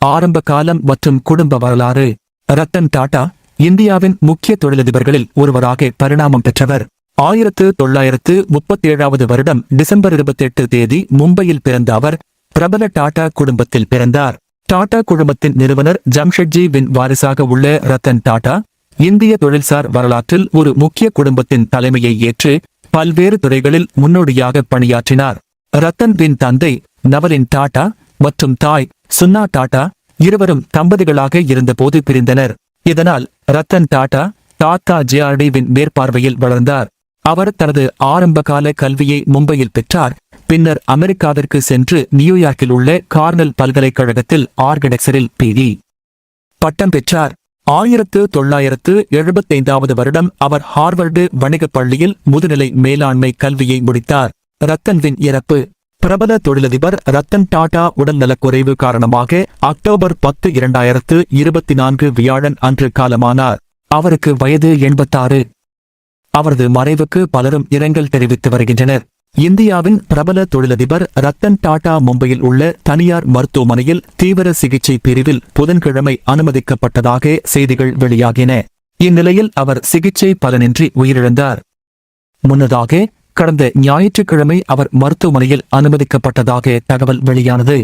ஆரம்ப காலம் மற்றும் குடும்ப வரலாறு. ரத்தன் டாடா இந்தியாவின் முக்கிய தொழிலதிபர்களில் ஒருவராக பரிணாமம் பெற்றவர். ஆயிரத்து தொள்ளாயிரத்து முப்பத்தி ஏழாவது வருடம் டிசம்பர் இருபத்தி எட்டு தேதி மும்பையில் பிறந்த அவர் பிரபல டாடா குடும்பத்தில் பிறந்தார். டாடா குழுமத்தின் நிறுவனர் ஜம்ஷெட்ஜி வின் வாரிசாக உள்ள ரத்தன் டாடா இந்திய தொழில்சார் வரலாற்றில் ஒரு முக்கிய குடும்பத்தின் தலைமையை ஏற்று பல்வேறு துறைகளில் முன்னோடியாக பணியாற்றினார். ரத்தன் வின் தந்தை நவலின் டாடா மற்றும் தாய் சுன்னா டாடா இருவரும் தம்பதிகளாக இருந்தபோது பிரிந்தனர். இதனால் ரத்தன் டாடா தாத்தா ஜேஆர்டிவின் மேற்பார்வையில் வளர்ந்தார். அவர் தனது ஆரம்பகால கல்வியை மும்பையில் பெற்றார். பின்னர் அமெரிக்காவிற்கு சென்று நியூயார்க்கில் உள்ள கார்னல் பல்கலைக்கழகத்தில் ஆர்கடெக்சரில் பிடி பட்டம் பெற்றார். ஆயிரத்து தொள்ளாயிரத்து எழுபத்தைந்தாவது வருடம் அவர் ஹார்வர்டு வணிகப் பள்ளியில் முதுநிலை மேலாண்மை கல்வியை முடித்தார். ரத்தன்வின் இறப்பு பிரபல தொழிலதிபர் ரத்தன் டாடா உடல்நலக்குறைவு காரணமாக அக்டோபர் பத்து இரண்டாயிரத்து இருபத்தி நான்கு வியாழன் அன்று காலமானார். அவருக்கு வயது எண்பத்தாறு. அவரது மறைவுக்கு பலரும் இரங்கல் தெரிவித்து வருகின்றனர். இந்தியாவின் பிரபல தொழிலதிபர் ரத்தன் டாடா மும்பையில் உள்ள தனியார் மருத்துவமனையில் தீவிர சிகிச்சை பிரிவில் புதன்கிழமை அனுமதிக்கப்பட்டதாக செய்திகள் வெளியாகின. இந்நிலையில் அவர் சிகிச்சை பலனின்றி உயிரிழந்தார். முன்னதாக கடந்த ஞாயிற்றுக்கிழமை அவர் மருத்துவமனையில் அனுமதிக்கப்பட்டதாக தகவல் வெளியானது.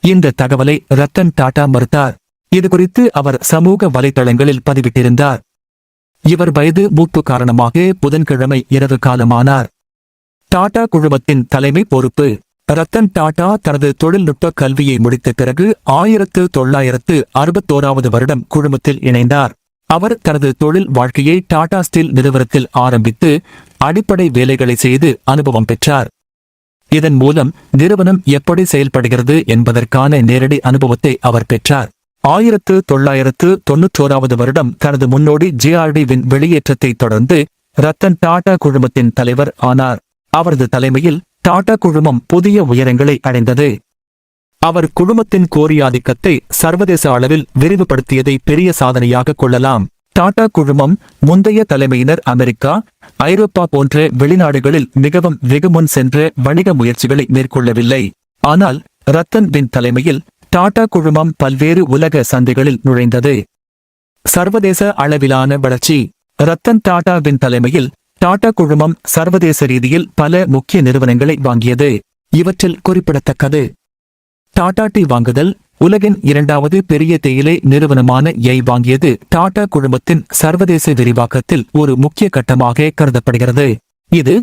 இந்த தகவலை ரத்தன் டாடா மறுத்தார். இதுகுறித்து அவர் சமூக வலைதளங்களில் பதிவிட்டிருந்தார். இவர் வயது மூப்பு காரணமாக புதன்கிழமை இரவு காலமானார். டாடா குழுமத்தின் தலைமை பொறுப்பு. ரத்தன் டாடா தனது தொழில்நுட்ப கல்வியை முடித்த பிறகு ஆயிரத்து தொள்ளாயிரத்து அறுபத்தோராவது வருடம் குழுமத்தில் இணைந்தார். அவர் தனது தொழில் வாழ்க்கையை டாடா ஸ்டீல் நிறுவனத்தில் ஆரம்பித்து அடிப்படை வேலைகளை செய்து அனுபவம் பெற்றார். இதன் மூலம் நிறுவனம் எப்படி செயல்படுகிறது என்பதற்கான நேரடி அனுபவத்தை அவர் பெற்றார். ஆயிரத்து தொள்ளாயிரத்து தொன்னூற்றோராவது வருடம் தனது முன்னோடி ஜிஆர்டிவின் வெளியேற்றத்தை தொடர்ந்து ரத்தன் டாடா குழுமத்தின் தலைவர் ஆனார். அவரது தலைமையில் டாடா குழுமம் புதிய உயரங்களை அடைந்தது. அவர் குழுமத்தின் கோரியாதிக்கத்தை சர்வதேச அளவில் விரிவுபடுத்தியதை பெரிய சாதனையாக கொள்ளலாம். டாடா குழுமம் முந்தைய தலைமையினர் அமெரிக்கா ஐரோப்பா போன்ற வெளிநாடுகளில் மிகவும் வெகுமுன் சென்ற வணிக முயற்சிகளை மேற்கொள்ளவில்லை. ஆனால் ரத்தன் பின் தலைமையில் டாடா குழுமம் பல்வேறு உலக சந்தைகளில் நுழைந்தது. சர்வதேச அளவிலான வளர்ச்சி. ரத்தன் டாடாவின் தலைமையில் டாடா குழுமம் சர்வதேச ரீதியில் பல முக்கிய நிறுவனங்களை வாங்கியது. இவற்றில் குறிப்பிடத்தக்கது. டாடா டீ வாங்குதல் உலகின் இரண்டாவது பெரிய தேயிலை நிறுவனமான எய் வாங்கியது டாடா குழுமத்தின் சர்வதேச விரிவாக்கத்தில் ஒரு முக்கிய கட்டமாக கருதப்படுகிறது. இது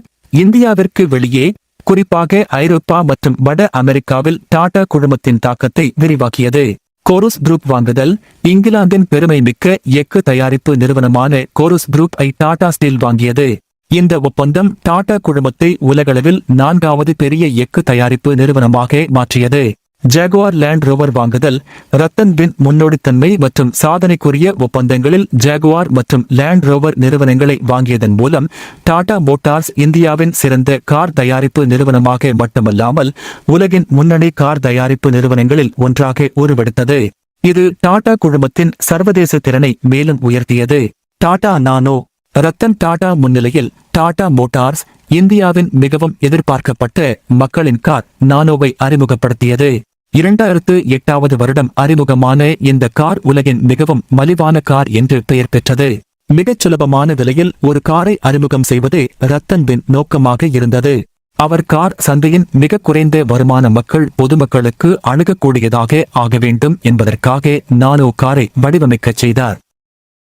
இந்தியாவிற்கு வெளியே குறிப்பாக ஐரோப்பா மற்றும் வட அமெரிக்காவில் டாடா குழுமத்தின் தாக்கத்தை விரிவாக்கியது. கோரஸ் குரூப் வாங்குதல் இங்கிலாந்தின் பெருமை மிக்க எஃகு தயாரிப்பு நிறுவனமான கோரஸ் குரூப் ஐ டாடா ஸ்டீல் வாங்கியது. இந்த ஒப்பந்தம் டாடா குழுமத்தை உலகளவில் நான்காவது பெரிய எஃகு தயாரிப்பு நிறுவனமாக மாற்றியது. ஜாகுவார் லேண்ட் ரோவர் வாங்குதல் ரத்தன் பின் முன்னோடித்தன்மை மற்றும் சாதனைக்குரிய ஒப்பந்தங்களில் ஜாகுவார் மற்றும் லேண்ட் ரோவர் நிறுவனங்களை வாங்கியதன் மூலம் டாடா மோட்டார்ஸ் இந்தியாவின் சிறந்த கார் தயாரிப்பு நிறுவனமாக மட்டுமல்லாமல் உலகின் முன்னணி கார் தயாரிப்பு நிறுவனங்களில் ஒன்றாக உருவெடுத்தது. இது டாடா குழுமத்தின் சர்வதேச திறனை மேலும் உயர்த்தியது. டாடா நானோ ரத்தன் டாடா முன்னிலையில் டாடா மோட்டார்ஸ் இந்தியாவின் மிகவும் எதிர்பார்க்கப்பட்ட மக்களின் கார் நானோவை அறிமுகப்படுத்தியது. இரண்டாயிரத்து எட்டாவது வருடம் அறிமுகமான இந்த கார் உலகின் மிகவும் மலிவான கார் என்று பெயர் பெற்றது. மிகச் சுலபமான விலையில் ஒரு காரை அறிமுகம் செய்வதே ரத்தன்பின் நோக்கமாக இருந்தது. அவர் கார் சந்தையின் மிக குறைந்த வருமான மக்கள் பொதுமக்களுக்கு அணுகக்கூடியதாக ஆக வேண்டும் என்பதற்காக நானோ காரை வடிவமைக்கச் செய்தார்.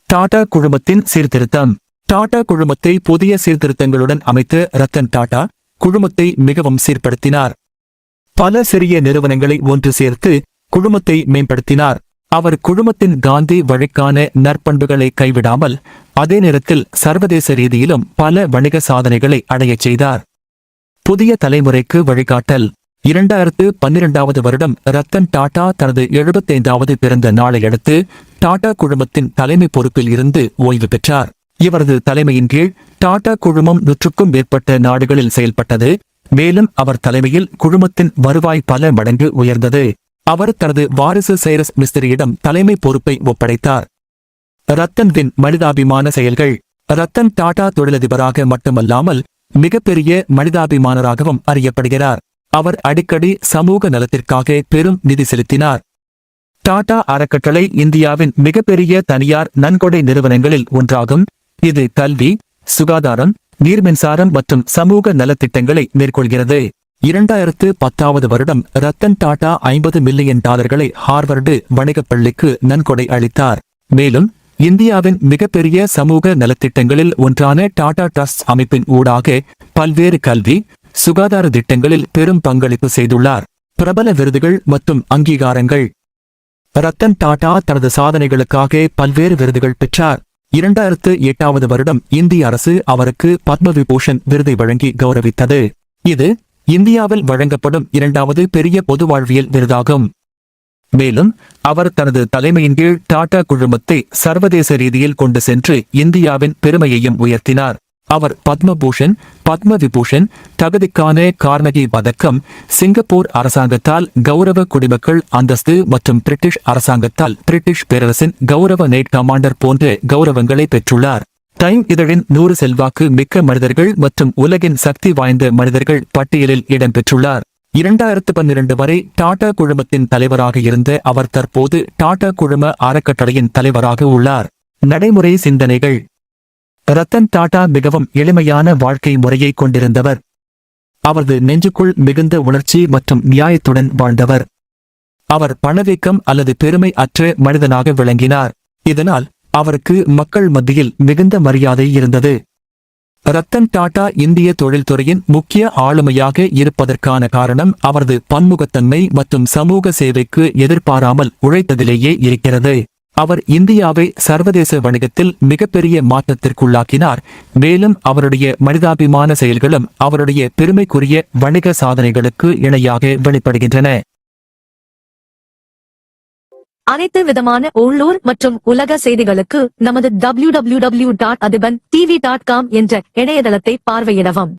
டாடா குழுமத்தின் சீர்திருத்தம். டாடா குழுமத்தை புதிய சீர்திருத்தங்களுடன் அமைத்து ரத்தன் டாடா குழுமத்தை மிகவும் சீர்படுத்தினார். பல சிறிய நிறுவனங்களை ஒன்று சேர்த்து குழுமத்தை மேம்படுத்தினார். அவர் குழுமத்தின் காந்தி வழிக்கான நற்பண்புகளை கைவிடாமல் அதே நேரத்தில் சர்வதேச ரீதியிலும் பல வணிக சாதனைகளை அடையச் செய்தார். புதிய தலைமுறைக்கு வழிகாட்டல். இரண்டாயிரத்து பன்னிரெண்டாவது வருடம் ரத்தன் டாடா தனது எழுபத்தைந்தாவது பிறந்த நாளையடுத்து டாடா குழுமத்தின் தலைமை பொறுப்பில் இருந்து ஓய்வு பெற்றார். இவரது தலைமையின் கீழ் டாடா குழுமம் நூற்றுக்கும் மேற்பட்ட நாடுகளில் செயல்பட்டது. மேலும் அவர் தலைமையில் குழுமத்தின் வருவாய் பல மடங்கு உயர்ந்தது. அவர் தனது வாரிசு சைரஸ் மிஸ்திரியிடம் தலைமை பொறுப்பை ஒப்படைத்தார். ரத்தன்வின் மனிதாபிமான செயல்கள். ரத்தன் டாடா தொழிலதிபராக மட்டுமல்லாமல் மிகப்பெரிய மனிதாபிமானராகவும் அறியப்படுகிறார். அவர் அடிக்கடி சமூக நலத்திற்காக பெரும் நிதி செலுத்தினார். டாடா அறக்கட்டளை இந்தியாவின் மிகப்பெரிய தனியார் நன்கொடை நிறுவனங்களில் ஒன்றாகும். இது கல்வி சுகாதாரம் நீர் மின்சாரம் மற்றும் சமூக நலத்திட்டங்களை மேற்கொள்கிறது. இரண்டாயிரத்து பத்தாவது வருடம் ரத்தன் டாடா ஐம்பது மில்லியன் டாலர்களை ஹார்வர்டு வணிகப் பள்ளிக்கு நன்கொடை அளித்தார். மேலும் இந்தியாவின் மிகப்பெரிய சமூக நலத்திட்டங்களில் ஒன்றான டாடா ட்ரஸ்ட் அமைப்பின் ஊடாக பல்வேறு கல்வி சுகாதார திட்டங்களில் பெரும் பங்களிப்பு செய்துள்ளார். பிரபல விருதுகள் மற்றும் அங்கீகாரங்கள். ரத்தன் டாடா தனது சாதனைகளுக்காக பல்வேறு விருதுகள் பெற்றார். இரண்டாயிரத்து எட்டாவது வருடம் இந்திய அரசு அவருக்கு பத்ம விபூஷன் விருதை வழங்கி கௌரவித்தது. இது இந்தியாவில் வழங்கப்படும் இரண்டாவது பெரிய பொது வாழ்வியல் விருதாகும். மேலும் அவர் தனது தலைமையின் கீழ் டாடா குழுமத்தை சர்வதேச ரீதியில் கொண்டு சென்று இந்தியாவின் பெருமையையும் உயர்த்தினார். அவர் பத்மபூஷன் பத்ம விபூஷன் தகுதிக்கான கார்னகி பதக்கம் சிங்கப்பூர் அரசாங்கத்தால் கௌரவ குடிமக்கள் அந்தஸ்து மற்றும் பிரிட்டிஷ் அரசாங்கத்தால் பிரிட்டிஷ் பேரரசின் கௌரவ நைட் கமாண்டர் போன்ற கௌரவங்களை பெற்றுள்ளார். டைம் இதழின் நூறு செல்வாக்கு மிக்க மனிதர்கள் மற்றும் உலகின் சக்தி வாய்ந்த மனிதர்கள் பட்டியலில் இடம்பெற்றுள்ளார் இரண்டாயிரத்து பன்னிரண்டு வரை டாடா குழுமத்தின் தலைவராக இருந்த அவர் தற்போது டாடா குழும அறக்கட்டளையின் தலைவராக உள்ளார். நடைமுறை சிந்தனைகள் ரத்தன் டாடா மிகவும் எளிமையான வாழ்க்கை முறையை கொண்டிருந்தவர். அவரது நெஞ்சுக்குள் மிகுந்த உணர்ச்சி மற்றும் நியாயத்துடன் வாழ்ந்தவர். அவர் பணவீக்கம் அல்லது பெருமை அற்ற மனிதனாக விளங்கினார். இதனால் அவருக்கு மக்கள் மத்தியில் மிகுந்த மரியாதை இருந்தது. ரத்தன் டாடா இந்திய தொழில்துறையின் முக்கிய ஆளுமையாக இருப்பதற்கான காரணம் அவரது பன்முகத்தன்மை மற்றும் சமூக சேவைக்கு எதிர்பாராமல் உழைத்ததிலேயே இருக்கிறது. அவர் இந்தியாவை சர்வதேச வணிகத்தில் மிகப்பெரிய மாற்றத்திற்குள்ளாக்கினார். மேலும் அவருடைய மனிதாபிமான செயல்களும் அவருடைய பெருமைக்குரிய வணிக சாதனைகளுக்கு இணையாக வெளிப்படுகின்றன. அனைத்து விதமான உள்ளூர் மற்றும் உலக செய்திகளுக்கு நமது www.adiban tv.com என்ற இணையதளத்தை பார்வையிடவும்.